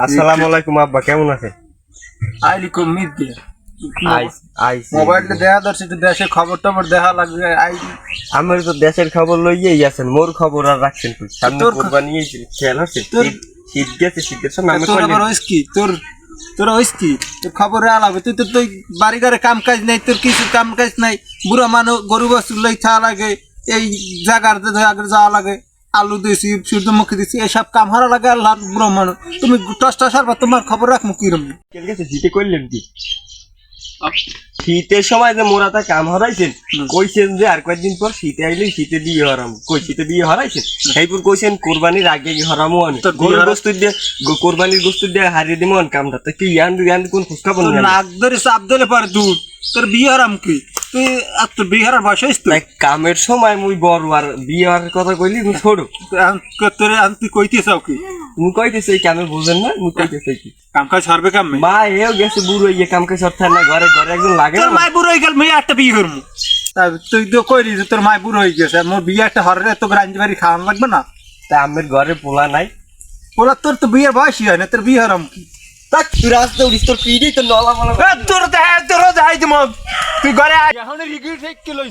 আসসালামু আলাইকুম আব্বা কেমন আছে আইলি কম মিট দিয়ে আইস আইস মোবাইলটা দেখা দর্শি তো দেশের খবর টবর দেখা লাগবে আই আমার তো দেশের খবর লইয়েই আছেন মোর খবর আর রাখছেন তুই সামনে কোরবানি খেয়াল হচ্ছে তোর- শীত- শীত গেছে আমি তোর আবার হইস কি? তোর তোর হইস কি? তোর খবরে আলাবে তুই তো তুই বাড়ি ঘরে কাম কাজ নাই তোর কিছু কাম কাজ নাই বুড়া মানুষ গরু বস্তু লই খাওয়া লাগে এই আগে যাওয়া লাগে। আলু দিয়েছি সূর্যমুখী দিয়েছি এইসব কাম হারা লাগে আল্লাহ বুড়ো তুমি টস টস আর তোমার খবর রাখব কিরম শীতে করলেন কি? শীতের সময় যে মোরা তা কাম হরাইছেন। কইছেন যে আর কয়েকদিন পর শীতে আইলে শীতে বিয়ে হরাম। কই শীতে বিয়ে হরাইছেন? সেইপুর কইছেন কোরবানির আগে হরামো আনি তোর গরুর দিয়ে গো- কোরবানির বস্তু দিয়ে হারিয়ে দিব আন কামটা। তো কি ইয়ান ইয়ান কোন ফুসকা বল তোর নাক ধরে চাপ দিলে পারে দুধ। তোর বিয়ে হারাম কি? তুই আর তোর বিয়ে হারার বয়স হইস তো কামের সময় মুই বড় আর বিয়ে কথা কইলি মুই ছোট। তোর আর তুই কইতে কি? মুই কইতেছে এই কামে বুঝেন না মুই কইতেছে কি। কাম কাজ হারবে কাম? মা এও গেছে বুড়ো ইয়ে কামকে সরতে না ঘরে ঘরে একজন লাগে তোর মাই বুড়ো হয়ে গেল মেয়ে একটা বিয়ে করব। তা তুই তো কইলি যে তোর মাই বুড়ো হয়ে গেছে মোর বিয়ে একটা হরে তোকে রাঞ্জি বাড়ি খাওয়ান লাগবে না? তা আমের ঘরে পোলা নাই। ওরা তোর তো বিয়ের বয়সই হয় না তোর বিয়ে হারাম কি? তাক তুই রাস্তা উড়িস তোর পিড়ি তো নলা মলা তোর দেখ তোর যাই দিব তুই ঘরে আয়। এখন রিগি ঠিক কিলো